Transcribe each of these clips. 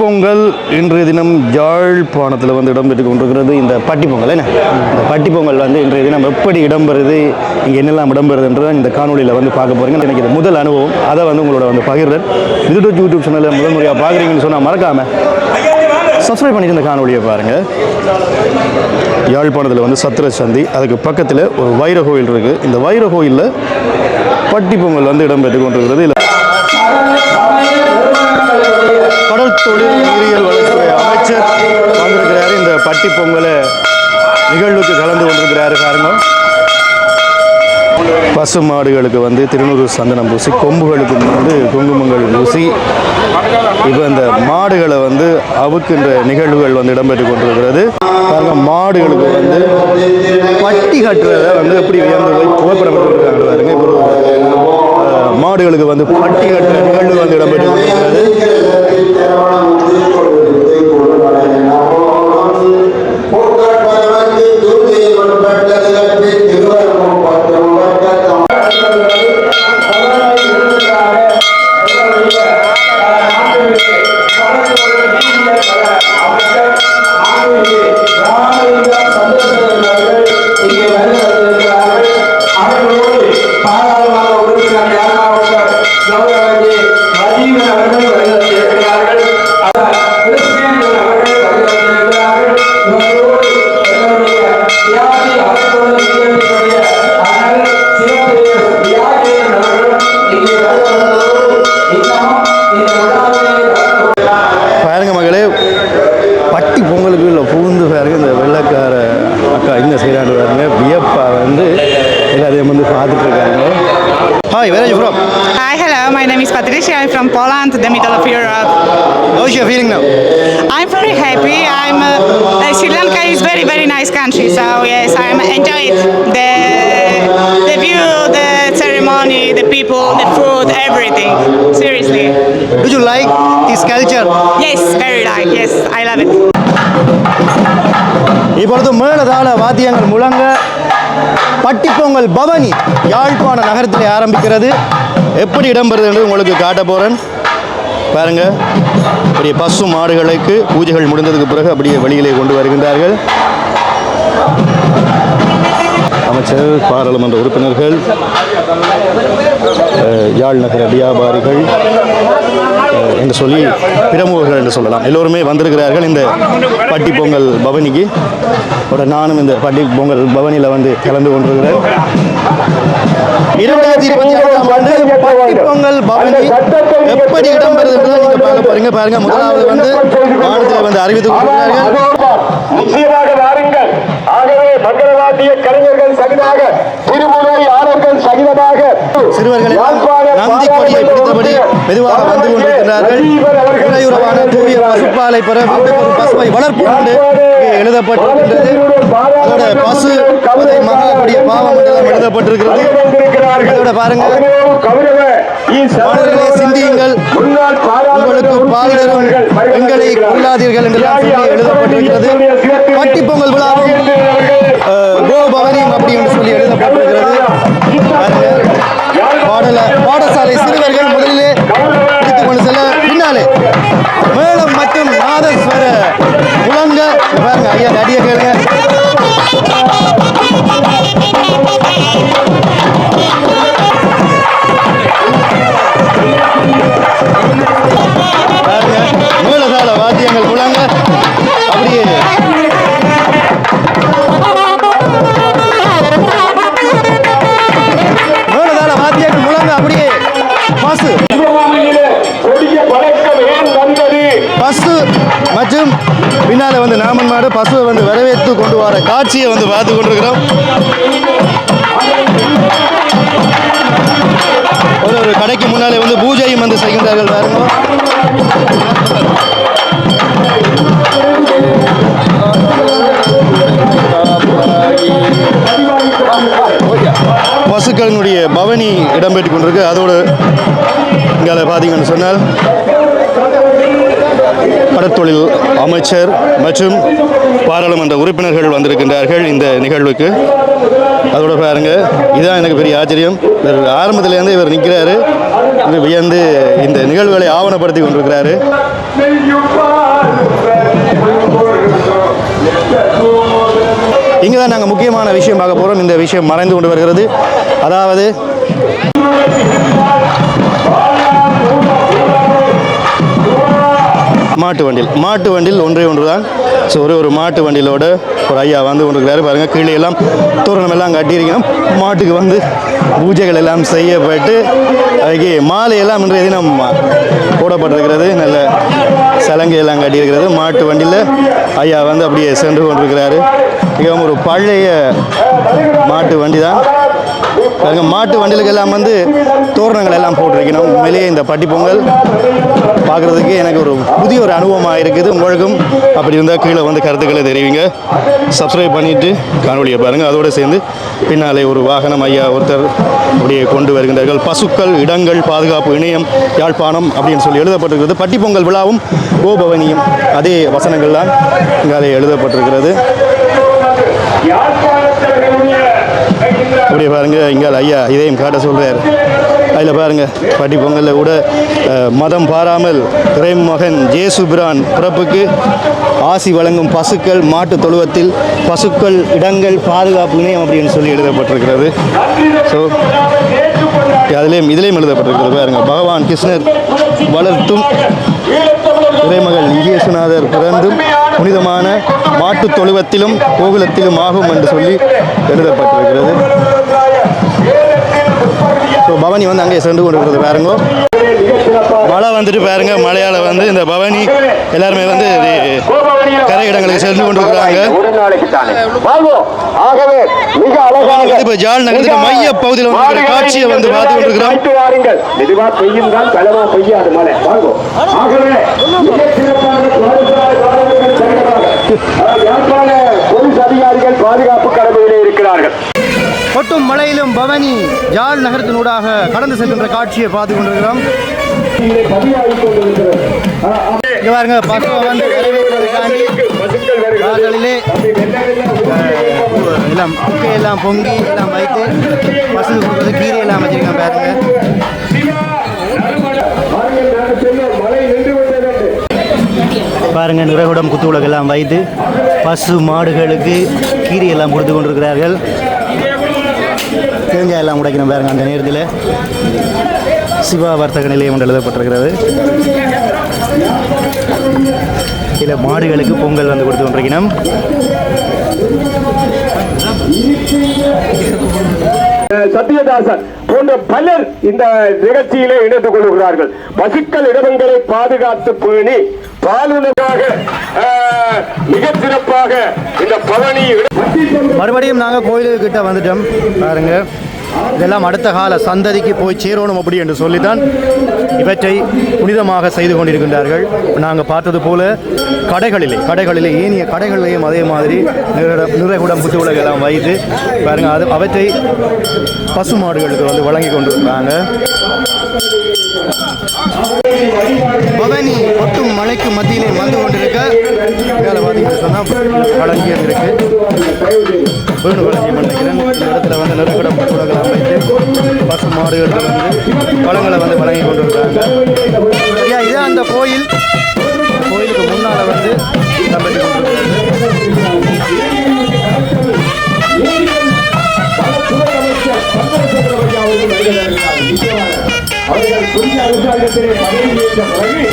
பொங்கல் இன்றைய தினம் யாழ்ப்பாணத்தில் வந்து இடம்பெற்று கொண்டிருக்கிறது. இந்த பட்டி பொங்கல் என்ன? இந்த பட்டிப்பொங்கல் வந்து இன்றைய தினம் எப்படி இடம்பெறுது இங்கே என்னெல்லாம் இடம்பெறுதுன்றதை இந்த காணொலியில் வந்து பார்க்க போகிறீங்க எனக்கு இது முதல் அனுபவம். அதை வந்து உங்களோட வந்து பகிர்றேன். இது யூடியூப் சேனலில் முதல் முறையாக பார்க்குறீங்கன்னு சொன்னால் மறக்காமல் சப்ஸ்கிரைப் பண்ணிட்டு இந்த காணொலியை பாருங்கள் யாழ்ப்பாணத்தில் வந்து சத்திர சந்தி அதுக்கு பக்கத்தில் ஒரு வைர கோயில் இருக்குது இந்த வைர கோயிலில் பட்டி பொங்கல் வந்து இடம்பெற்று கொண்டிருக்கிறது. இல்லை பசு மாடுகளுக்கு வந்து திருநூறு சந்தனம் பூசி கொம்புகளுக்கு வந்து குங்குமங்கள் பூசி இப்போ இந்த மாடுகளை வந்து அவுக்கின்ற நிகழ்வுகள் வந்து இடம்பெற்று கொண்டிருக்கிறது. காரணம் மாடுகளுக்கு வந்து பட்டி கட்டுறத வந்து எப்படி வியந்து போய் புகைப்படம் எடுத்துருக்காங்க பாருங்க இப்போ மாடுகளுக்கு வந்து பட்டி கட்டுற நிகழ்வு வந்து இடம்பெற்று கொண்டிருக்கிறது. எல்லாத்தையும் வந்து பார்த்துட்டு இருக்காங்க ஹாய் வேற from Hi, hello. My name is Patricia. I'm from Poland, the middle of Europe. How is your feeling now? I'm very happy. I'm uh, uh, Sri Lanka is very very nice country. So yes, I'm enjoy it. The the view, the ceremony, the people, the food, everything. Seriously. Do you like this culture? Yes, very like. Yes, I love it. இப்பொழுது மேலதாள வாத்தியங்கள் முழங்க பட்டிப்பொங்கல் பவனி யாழ்ப்பாண நகரத்தில் ஆரம்பிக்கிறது. எப்படி இடம்பெறுது என்று உங்களுக்கு காட்ட போகிறேன் பாருங்க அப்படியே பசு மாடுகளுக்கு பூஜைகள் முடிந்ததுக்கு பிறகு அப்படியே வெளியிலே கொண்டு வருகின்றார்கள். அமைச்சர் பாராளுமன்ற உறுப்பினர்கள் யாழ் நகர வியாபாரிகள் என்று சொல்லி பிரமுகர்கள் என்று சொல்லலாம். எல்லோருமே வந்திருக்கிறார்கள் இந்த பட்டி பொங்கல் பவனிக்கு. நானும் இந்த பட்டி பொங்கல் பவனியில் வந்து கலந்து கொண்டிருக்கிறேன். இருபதாயிரத்தி இருபத்தி ஆறாம் ஆண்டு பட்டி பொங்கல் பவனி எப்படி இடம்பெறுது என்று நீங்க பார்க்க போறீங்க. பாருங்க முதலாவது வந்து வானத்தில் வந்து நிச்சயமாக வாருங்கள். ஆகவே மங்களவாத்திய கலைஞர்கள் சகிதாக திருமுறை ஆரோர்கள் சகிதமாக. சிறுவர்கள் நந்தி கொடியை பிடித்தபடி மெதுவாக வந்து கொண்டிருக்கிறார்கள். இளையுறவான தூய பசுப்பாலை பெற பசுவை வளர்ப்பு உண்டு எழுதப்பட்டிருக்கிறது அதோட பசு அதை மகாவுடைய பாவம் என்றெல்லாம் எழுதப்பட்டிருக்கிறது. அதோட பாருங்க. மாணவர்களே சிந்தியுங்கள். உங்களுக்கு பால் எங்களை கொள்ளாதீர்கள் என்றெல்லாம் சொல்லி எழுதப்பட்டிருக்கிறது. பட்டி பொங்கல் விழாவும் அஹ், கோபவனியும் அப்படி என்று சொல்லி எழுதப்பட்டிருக்கிறது. பசுவை வந்து வரவேற்று கொண்டு வர காட்சியை வந்து பார்த்து கொண்டிருக்கிறோம். ஒரு ஒரு கடைக்கு முன்னாலே வந்து பூஜையும் வந்து செய்கின்றார்கள் பாருங்க. பசுக்களினுடைய பவனி இடம்பெற்று கொண்டிருக்கு. அதோடு இங்கே பார்த்தீங்கன்னு சொன்னால் கடற்தொழில் அமைச்சர் மற்றும் பாராளுமன்ற உறுப்பினர்கள் வந்திருக்கின்றார்கள் இந்த நிகழ்வுக்கு. அதோட பாருங்க இதுதான் எனக்கு பெரிய ஆச்சரியம். இவர் ஆரம்பத்திலேருந்து இவர் நிற்கிறாரு வியந்து இந்த நிகழ்வுகளை ஆவணப்படுத்தி கொண்டிருக்கிறாரு. இங்கே தான் நாங்கள் முக்கியமான விஷயம் பார்க்க போகிறோம் இந்த விஷயம் மறைந்து கொண்டு வருகிறது. அதாவது மாட்டு வண்டியில். மாட்டு வண்டியில் ஒன்றே ஒன்று தான். ஸோ ஒரு ஒரு மாட்டு வண்டியிலோட ஒரு ஐயா வந்து கொண்டிருக்கிறாரு பாருங்கள் கீழே எல்லாம் தோரணம் எல்லாம் கட்டியிருக்கணும். மாட்டுக்கு வந்து பூஜைகள் எல்லாம் செய்யப்பட்டு அதுக்கு மாலையெல்லாம் என்ற இன்றைய தினம் போடப்பட்டிருக்கிறது. நல்ல சலங்கை எல்லாம் கட்டியிருக்கிறது. மாட்டு வண்டியில் ஐயா வந்து அப்படியே சென்று கொண்டிருக்கிறாரு. மிகவும் ஒரு பழைய மாட்டு வண்டி தான் பாருங்க மாட்டு வண்டிகளுக்கு எல்லாம் வந்து தோரணங்கள் எல்லாம் போட்டிருக்கணும் உண்மையிலேயே இந்த பட்டி பொங்கல் பார்க்குறதுக்கு எனக்கு ஒரு புதிய ஒரு அனுபவமாக இருக்குது. உங்களுக்கும் அப்படி இருந்தால் கீழே வந்து கருத்துக்களை தெரிவிங்க. சப்ஸ்கிரைப் பண்ணிவிட்டு காணொலியை பாருங்கள் அதோடு சேர்ந்து பின்னாலே ஒரு வாகனம் ஐயா ஒருத்தர் அப்படியே கொண்டு வருகின்றார்கள். பசுக்கள் இடங்கள் பாதுகாப்பு இணையம் யாழ்ப்பாணம் அப்படின்னு சொல்லி எழுதப்பட்டிருக்கிறது. பட்டி பொங்கல் விழாவும் கோபவனியும் அதே வசனங்கள்லாம் இங்காலே எழுதப்பட்டிருக்கிறது. அப்படியே பாருங்க இங்கே ஐயா இதையும் காட்ட சொல்கிறார் அதில் பாருங்க பட்டி பொங்கலில் கூட மதம் பாராமல் இறைமகன் ஜேசுபிரான் பிறப்புக்கு ஆசி வழங்கும் பசுக்கள் மாட்டு தொழுவத்தில் பசுக்கள் இடங்கள் பாதுகாப்பு இணையம் அப்படின்னு சொல்லி எழுதப்பட்டிருக்கிறது. ஸோ அதுலேயும் இதுலேயும் எழுதப்பட்டிருக்கிறது பாருங்கள் பகவான் கிருஷ்ணர் வளர்த்தும் இறைமகள் இங்கேசுநாதர் பிறந்தும் புனிதமான மாட்டுத் தொழுவத்திலும் கோகுலத்திலும் ஆகும் என்று சொல்லி எழுதப்பட்டிருக்கிறது. ஸோ பவனி வந்து அங்கே சென்று கொண்டிருக்கிறது பாருங்க. மழை வந்துட்டு பாருங்க மழையால் வந்து இந்த பவனி எல்லாருமே வந்து கரை இடங்களுக்கு சென்று கொண்டிருக்கிறாங்க. இப்போ ஜாழ் நகரத்துக்கு மைய பகுதியில் வந்து காட்சியை வந்து பார்த்து கொண்டிருக்கிறோம் மெதுவா பெய்யும் தான் பெய்யாது மழை. ஆகவே யாழ்ப்பாண போலீஸ் அதிகாரிகள் பாதுகாப்பு கடமையிலே இருக்கிறார்கள். கொட்டும் மலையிலும் பவனி ஜாழ் நகரத்தினூடாக கடந்து செல்கின்ற காட்சியை பார்த்து கொண்டிருக்கிறோம். இங்கே பாருங்க பசுவை வந்து வரவேற்பதற்காண்டி எல்லாம் குக்கை எல்லாம் பொங்கி எல்லாம் வைத்து பசு கொடுக்குறது கீரை எல்லாம் வச்சிருக்கேன் பாருங்க. பாருங்க நிறைகுடம் குத்து உலகெல்லாம் வைத்து பசு மாடுகளுக்கு கீரை எல்லாம் கொடுத்து கொண்டிருக்கிறார்கள். தேங்காய் எல்லாம் உடைக்கணும் பாருங்க அந்த நேரத்தில். சிவா வர்த்தக நிலையம் என்று எழுதப்பட்டிருக்கிறது. சில மாடுகளுக்கு பொங்கல் வந்து கொடுத்து கொண்டிருக்கணும் சத்யதாசன் போன்ற பலர் இந்த நிகழ்ச்சியிலே இணைந்து கொள்கிறார்கள். பசுக்கள் இடங்களை பாதுகாத்து பேணி பாலுநராக மிக சிறப்பாக இந்த பழனி மறுபடியும் நாங்கள் கோயிலுக்கிட்ட வந்துட்டோம். பாருங்க. இதெல்லாம் அடுத்த கால சந்ததிக்கு போய் சேரணும் அப்படி என்று சொல்லித்தான் இவற்றை புனிதமாக செய்து கொண்டிருக்கின்றார்கள். நாங்கள் பார்த்தது போல கடைகளிலே கடைகளிலே ஏனிய கடைகளிலேயும் அதே மாதிரி நிற- நிறைகுடம் புத்து உலகெல்லாம் வைத்து பாருங்க அது அவற்றை பசு மாடுகளுக்கு வந்து வழங்கி கொண்டிருக்கிறாங்க. பவனி ஒட்டும் மலைக்கு மத்தியிலே வந்து கொண்டிருக்க மேலே பார்த்தீங்கன்னு சொன்னால் களஞ்சியம் இருக்கு. வீடு களஞ்சியம் நினைக்கிறேன் இந்த இடத்துல வந்து நெருக்கடம் மாடுகளுக்கு வந்து பழங்களை வந்து வழங்கி கொண்டு இருக்காங்க ஐயா இதான் அந்த கோயில். கோயிலுக்கு முன்னால் வந்து நம்பட்டி கொண்டிருக்கிறது அவர்கள் புதிய அரசாங்கத்திலே பதவியேற்ற பிறகு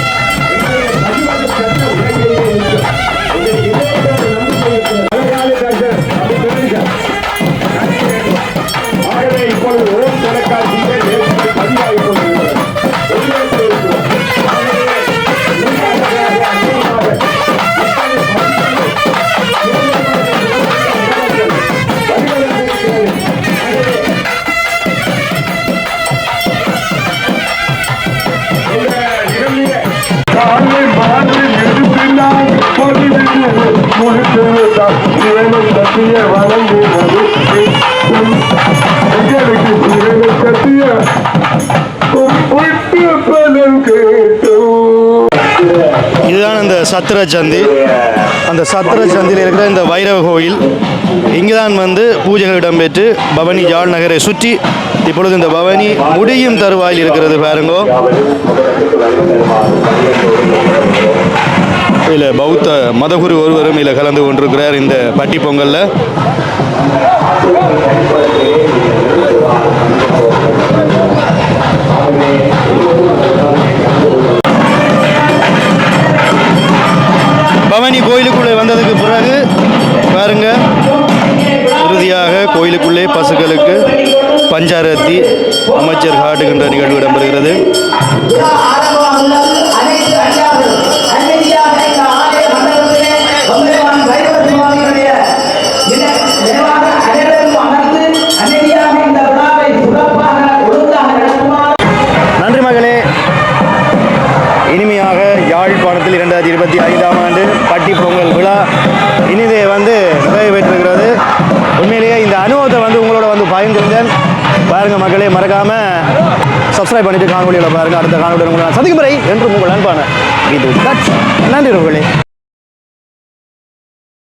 சத்திர சந்தி அந்த சத்திர சந்தியில் இருக்கிற இந்த வைரவ கோயில் இங்கே தான் வந்து பூஜைகள் இடம்பெற்று பவனி ஜாழ் நகரை சுற்றி இப்பொழுது இந்த பவனி முடியும் தருவாயில் இருக்கிறது பாருங்கோ. இதில் பௌத்த மதகுரு ஒருவரும் இதில் கலந்து கொண்டிருக்கிறார் இந்த பட்டி பொங்கலில். பவானி கோயிலுக்குள்ளே வந்ததுக்கு பிறகு பாருங்க இறுதியாக கோயிலுக்குள்ளே பசுக்களுக்கு பஞ்சாரத்தி அமைச்சர் காட்டுகின்ற நிகழ்வு இடம்பெறுகிறது. நன்றி இனிமையாக யாழ்ப்பாணம் ரெண்டாயிரத்தி இருபத்தி ஐந்தாம் ஆண்டு பட்டி பொங்கல் விழா. இனிதே வந்து நிறைவேற்றிருக்கிறது உண்மையிலேயே இந்த அனுபவத்தை வந்து உங்களோட வந்து பகிர்ந்திருந்தேன் பாருங்கள் மக்களே மறக்காமல் சப்ஸ்கிரைப் பண்ணிவிட்டு காணொலியில் பாருங்கள் அடுத்த காணொலியில் உங்களை சந்திக்கும் முறை என்று உங்கள் அன்பான இது நன்றி. உங்களே